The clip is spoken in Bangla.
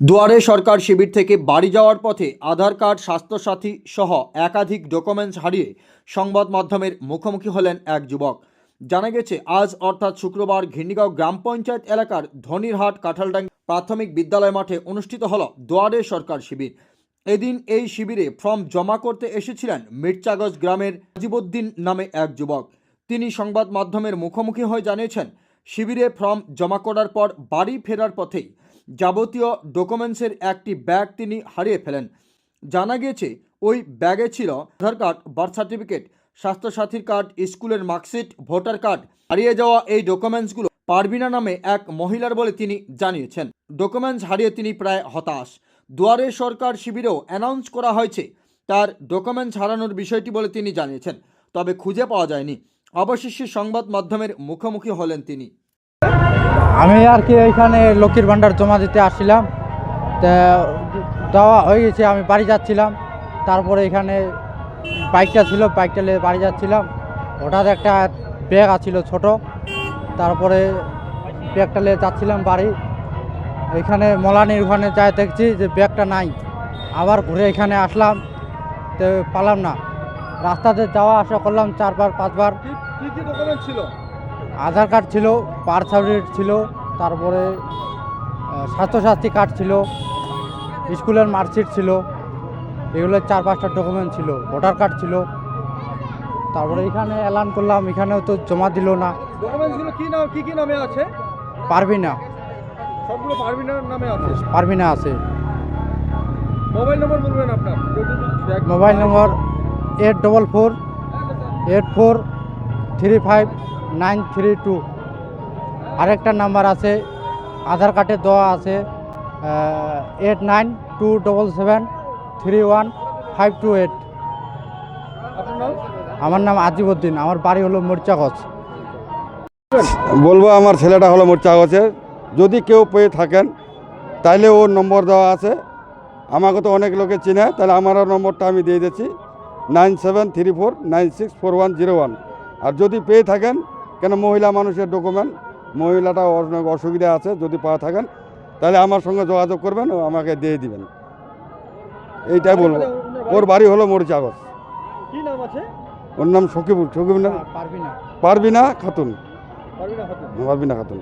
দুয়ারে সরকার শিবির থেকে বাড়ি যাওয়ার পথে আধার কার্ড, স্বাস্থ্যসাথী সহ একাধিক ডকুমেন্টস হারিয়ে সংবাদ মাধ্যমের মুখোমুখি হলেন এক যুবক। জানা গেছে, আজ অর্থাৎ শুক্রবার ঘিন্ডিগাঁও গ্রাম পঞ্চায়েত এলাকার ধনিরহাট কাঁঠালডাঙ্গি প্রাথমিক বিদ্যালয় মাঠে অনুষ্ঠিত হল দুয়ারে সরকার শিবির। এদিন এই শিবিরে ফর্ম জমা করতে এসেছিলেন মির্চাগজ গ্রামের আজিবুদ্দিন নামে এক যুবক। তিনি সংবাদ মাধ্যমের মুখোমুখি হয়ে জানিয়েছেন, শিবিরে ফর্ম জমা করার পর বাড়ি ফেরার পথেই যাবতীয় ডকুমেন্টসের একটি ব্যাগ তিনি হারিয়ে ফেলেন। জানা গিয়েছে, ওই ব্যাগে ছিল আধার কার্ড, বার্থ সার্টিফিকেট, স্বাস্থ্যসাথীর কার্ড, স্কুলের মার্কশিট, ভোটার কার্ড। হারিয়ে যাওয়া এই ডকুমেন্টসগুলো পারবিনা নামে এক মহিলার বলে তিনি জানিয়েছেন। ডকুমেন্টস হারিয়ে তিনি প্রায় হতাশ। দুয়ারে সরকার শিবিরেও অ্যানাউন্স করা হয়েছে, তার ডকুমেন্টস হারানোর বিষয়টি বলে তিনি জানিয়েছেন, তবে খুঁজে পাওয়া যায়নি। অবশেষে সংবাদ মাধ্যমের মুখোমুখি হলেন তিনি। আমি আর কি এখানে লক্ষ্মীর ভাণ্ডার জমা দিতে আসছিলাম। তা, দেওয়া হয়ে গেছে, আমি বাড়ি যাচ্ছিলাম। তারপরে এখানে বাইকটা ছিল, বাইকটা নিয়ে বাড়ি যাচ্ছিলাম। হঠাৎ একটা ব্যাগ আছিল ছোট। তারপরে ব্যাগটা নিয়ে যাচ্ছিলাম বাড়ি। এখানে মলানির ওখানে যায় দেখছি যে ব্যাগটা নাই। আবার ঘুরে এখানে আসলাম। তো পালাম না। রাস্তাতে যাওয়া আসা করলাম চারবার, পাঁচবার। ডকুমেন্ট ছিল? আধার কার্ড ছিল বার্থ সার্টিফিকেট ছিল তারপরে স্বাস্থ্যসাথী কার্ড ছিল স্কুলের মার্কশিট ছিল এগুলো চার পাঁচটা ডকুমেন্ট ছিল ভোটার কার্ড ছিল। তারপরে এখানে অ্যালান করলাম এখানেও তো জমা দিল না। কি নাম কি কি নামে আছে? পারবি না সবগুলো পারবিনার নামে আছে? পারবি না আছে। মোবাইল নম্বর বলবেন আপনার। কেউ যদি bag- mobile number eight double four eight four three five nine three two. আরেকটা নাম্বার আছে, আধার কার্ডে দেওয়া আছে eight nine two double seven three one five two eight আমার নাম আজিবুদ্দিন, আমার বাড়ি হলো মরিচাগঞ্জ বলব আমার ছেলেটা হলো মোর কাগজে যদি কেউ পেয়ে থাকেন, তাইলে ওর নম্বর দেওয়া আছে। আমাকে তো অনেক লোকে চিনে তাহলে আমারও নম্বরটা আমি দিয়ে দিচ্ছি। Nine seven three four nine six four one zero one. আর যদি পেয়ে থাকেন কেন মহিলা মানুষের ডকুমেন্ট মহিলাটা অসুবিধা আছে যদি পা থাকেন তাহলে আমার সঙ্গে যোগাযোগ করবেন ও আমাকে দিয়ে দিবেন। এইটাই বলব। ওর বাড়ি হলো মরিচাগজ কি নাম আছে? ওর নাম সকিবুল সকিবুল পারবি না খাতুন। পারবিনা খাতুন। পারবিনা খাতুন।